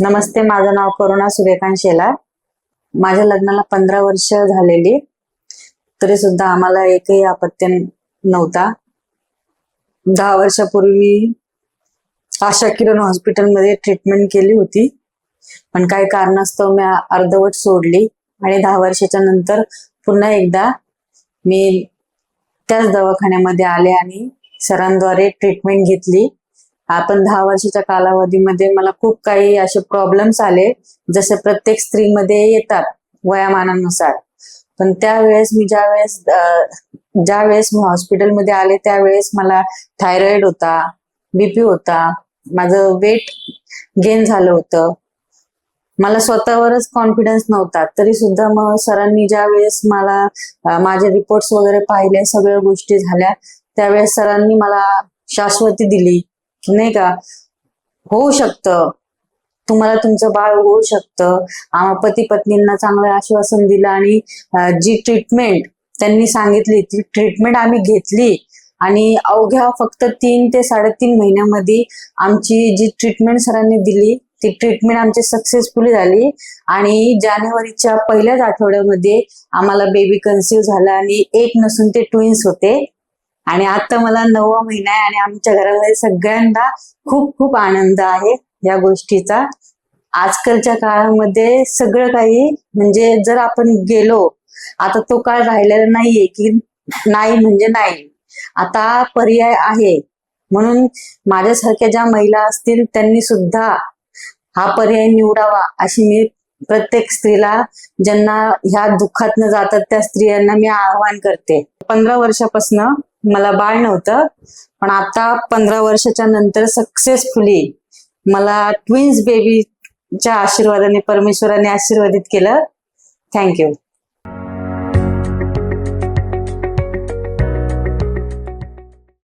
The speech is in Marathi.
नमस्ते माझं नाव करुणा सूर्यकांत शेलार माझ्या लग्नाला पंधरा वर्ष झालेली. तरी सुद्धा आम्हाला एकही अपत्य नव्हता. दहा वर्षापूर्वी मी आशा किरण हॉस्पिटलमध्ये ट्रीटमेंट केली होती. पण काही कारणास्तव मी अर्धवट सोडली आणि दहा वर्षाच्या नंतर पुन्हा एकदा मी त्याच दवाखान्यामध्ये आले आणि सरांद्वारे ट्रीटमेंट घेतली. आपण दहा वर्षाच्या कालावधीमध्ये मला खूप काही असे प्रॉब्लेम्स आले जसे प्रत्येक स्त्रीमध्ये येतात वयामानानुसार. पण त्यावेळेस मी ज्या वेळेस ज्या वेळेस मी हॉस्पिटलमध्ये आले त्यावेळेस मला थायरॉइड होता बीपी होता माझं वेट गेन झालं होतं. मला स्वतःवरच कॉन्फिडन्स नव्हता. तरी सुद्धा मग सरांनी ज्या वेळेस मला माझे रिपोर्ट्स वगैरे पाहिले सगळ्या गोष्टी झाल्या त्यावेळेस सरांनी मला शाश्वती दिली. नाही का? होऊ शकतं. तुम्हाला तुमचं बाळ होऊ शकतं. आम्हा पती पत्नींना चांगलं आश्वासन दिलं आणि जी ट्रीटमेंट त्यांनी सांगितली ती ट्रीटमेंट आम्ही घेतली. आणि अवघ्या फक्त तीन ते साडेतीन महिन्यामध्ये आमची जी ट्रीटमेंट सरांनी दिली ती ट्रीटमेंट आमची सक्सेसफुली झाली. आणि जानेवारीच्या पहिल्याच आठवड्यामध्ये आम्हाला बेबी कन्सिव्ह झाला आणि एक नसून ते ट्विन्स होते. आणि आता मला नववा महिना आहे आणि आमच्या घरामध्ये सगळ्यांना खूप खूप आनंद आहे या गोष्टीचा. आजकालच्या काळामध्ये सगळं काही म्हणजे जर आपण गेलो आता तो काळ राहिलेला नाहीये की नाही म्हणजे नाही. आता पर्याय आहे. म्हणून माझ्यासारख्या ज्या महिला असतील त्यांनी सुद्धा हा पर्याय निवडावा अशी मी प्रत्येक स्त्रीला ज्यांना ह्या दुःखात न जातात त्या स्त्रियांना मी आवाहन करते. पंधरा वर्षापासून मला बाळ नव्हतं. पण आता पंधरा वर्षाच्या नंतर सक्सेसफुली मला ट्विन्स बेबीच्या आशीर्वादाने परमेश्वराने आशीर्वादित केलं. थँक्यू